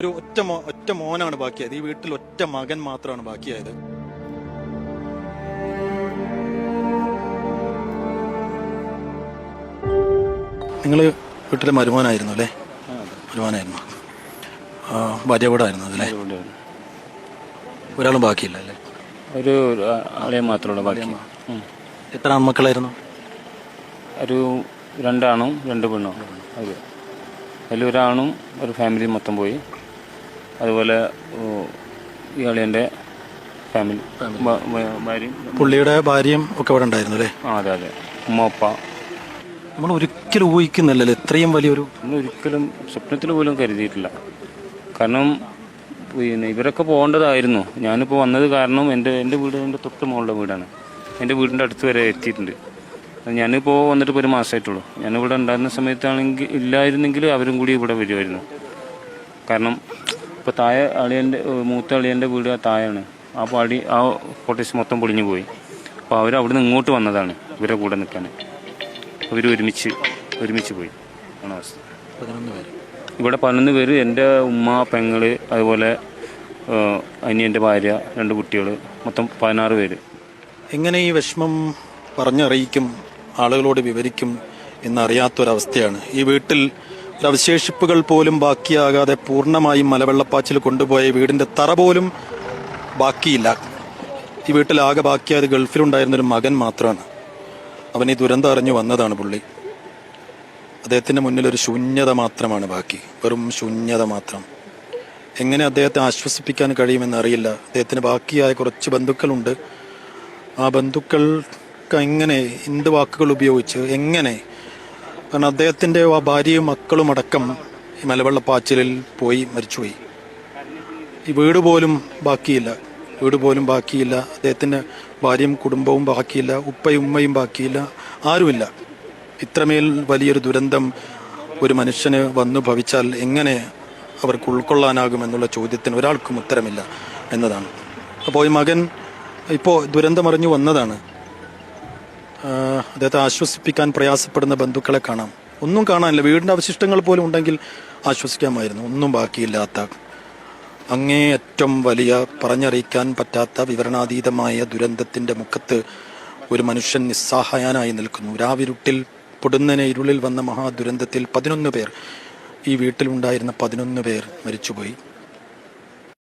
ഒരു ഒറ്റ മോ ഒറ്റ മോനാണ് ബാക്കിയായത്. ഈ വീട്ടിൽ ഒറ്റ മകൻ മാത്രമാണ് ബാക്കിയായത്. നിങ്ങൾ വീട്ടിലെ മരുമോനായിരുന്നു അല്ലേ? മരുമോനായിരുന്നു. ആ, ഭാര്യ കൂടെ ആയിരുന്നു അല്ലേ ഒരാളും ബാക്കിയില്ല അല്ലേ? ഒരു ആളെ മാത്രമുള്ള ബാക്കി. എത്ര ആൺമക്കളായിരുന്നു? ഒരു രണ്ടാണും രണ്ട് പെണ്ണും. അത്. അതിൽ ഒരാണും ഒരു ഫാമിലി മൊത്തം പോയി. അതുപോലെ ഇയാളിന്റെ ഫാമിലി ഭാര്യയും പുള്ളിയുടെ ഭാര്യയും ഒക്കെ ഇവിടെ ഉണ്ടായിരുന്നു അല്ലേ? ആ അതെ അതെ. ഉമ്മപ്പ നമ്മൾ ഒരിക്കലും ഊഹിക്കുന്നില്ലല്ലോ ഇത്രയും വലിയൊരു ഒന്നും ഒരിക്കലും സ്വപ്നത്തിൽ പോലും കരുതിയിട്ടില്ല. കാരണം പിന്നെ ഇവരൊക്കെ പോകേണ്ടതായിരുന്നു. ഞാനിപ്പോൾ വന്നത് കാരണം എന്റെ എന്റെ വീട് എന്റെ തൊട്ട് മുകളിലെ വീടാണ്. എന്റെ വീടിന്റെ അടുത്ത് വരെ എത്തിയിട്ടുണ്ട്. അത് ഞാനിപ്പോൾ വന്നിട്ട് ഇപ്പോൾ ഒരു മാസമായിട്ടുള്ളൂ. ഞാനിവിടെ ഉണ്ടായിരുന്ന സമയത്താണെങ്കിൽ ഇല്ലായിരുന്നെങ്കിൽ അവരും കൂടി ഇവിടെ വരുമായിരുന്നു. കാരണം ഇപ്പോൾ താഴെ അളിയന്റെ മൂത്ത അളിയന്റെ വീട് ആ താഴെയാണ്. ആ പാടി ആ കോട്ടേഴ്സ് മൊത്തം പൊളിഞ്ഞു പോയി. അപ്പോൾ അവർ അവിടെ നിന്ന് ഇങ്ങോട്ട് വന്നതാണ് ഇവരെ കൂടെ നിൽക്കാൻ. അവർ ഒരുമിച്ച് ഒരുമിച്ച് പോയി. ആണ് അവസ്ഥ. ഇവിടെ പതിനൊന്ന് പേര് എന്റെ ഉമ്മ പെങ്ങൾ അതുപോലെ അനിയന്റെ ഭാര്യ രണ്ട് കുട്ടികൾ മൊത്തം പതിനാറ് പേര്. എങ്ങനെ ഈ വിഷമം പറഞ്ഞറിയിക്കും ആളുകളോട് വിവരിക്കും എന്നറിയാത്തൊരവസ്ഥയാണ്. ഈ വീട്ടിൽ അവശേഷിപ്പുകൾ പോലും ബാക്കിയാകാതെ പൂർണമായും മലവെള്ളപ്പാച്ചിൽ കൊണ്ടുപോയ വീടിന്റെ തറ പോലും ബാക്കിയില്ല. ഈ വീട്ടിലാകെ ബാക്കിയായത് ഗൾഫിലുണ്ടായിരുന്ന ഒരു മകൻ മാത്രമാണ്. അവൻ ഈ ദുരന്തം അറിഞ്ഞു വന്നതാണ് പുള്ളി. അദ്ദേഹത്തിന്റെ മുന്നിൽ ഒരു ശൂന്യത മാത്രമാണ് ബാക്കി. വെറും ശൂന്യത മാത്രം. എങ്ങനെ അദ്ദേഹത്തെ ആശ്വസിപ്പിക്കാൻ കഴിയുമെന്ന് അറിയില്ല. അദ്ദേഹത്തിന് ബാക്കിയായ കുറച്ച് ബന്ധുക്കളുണ്ട്. ആ ബന്ധുക്കൾക്ക് എങ്ങനെ എന്ത് വാക്കുകൾ ഉപയോഗിച്ച് എങ്ങനെ കാരണം അദ്ദേഹത്തിന്റെ ആ ഭാര്യയും മക്കളും അടക്കം ഈ മലവെള്ളപ്പാച്ചിലിൽ പോയി മരിച്ചുപോയി. ഈ വീട് പോലും ബാക്കിയില്ല. വീട് പോലും ബാക്കിയില്ല. അദ്ദേഹത്തിന്റെ ഭാര്യയും കുടുംബവും ബാക്കിയില്ല. ഉപ്പയും ഉമ്മയും ബാക്കിയില്ല. ആരുമില്ല. ഇത്രമേൽ വലിയൊരു ദുരന്തം ഒരു മനുഷ്യന് വന്നു ഭവിച്ചാൽ എങ്ങനെ അവർക്ക് ഉൾക്കൊള്ളാനാകുമെന്നുള്ള ചോദ്യത്തിന് ഒരാൾക്കും ഉത്തരമില്ല എന്നതാണ്. അപ്പോൾ ഈ മകൻ ഇപ്പോൾ ദുരന്തമറിഞ്ഞു വന്നതാണ്. അദ്ദേഹത്തെ ആശ്വസിപ്പിക്കാൻ പ്രയാസപ്പെടുന്ന ബന്ധുക്കളെ കാണാം. ഒന്നും കാണാനില്ല. വീടിന്റെ അവശിഷ്ടങ്ങൾ പോലും ഉണ്ടെങ്കിൽ ആശ്വസിക്കാമായിരുന്നു. ഒന്നും ബാക്കിയില്ലാത്ത അങ്ങേയറ്റം വലിയ പറഞ്ഞറിയിക്കാൻ പറ്റാത്ത വിവരണാതീതമായ ദുരന്തത്തിന്റെ മുഖത്ത് ഒരു മനുഷ്യൻ നിസ്സഹായനായി നിൽക്കുന്നു. രാവിരുട്ടിൽ പൊടുന്നനെ ഇരുളിൽ വന്ന മഹാദുരന്തത്തിൽ പതിനൊന്ന് പേർ ഈ വീട്ടിലുണ്ടായിരുന്ന പതിനൊന്ന് പേർ മരിച്ചുപോയി.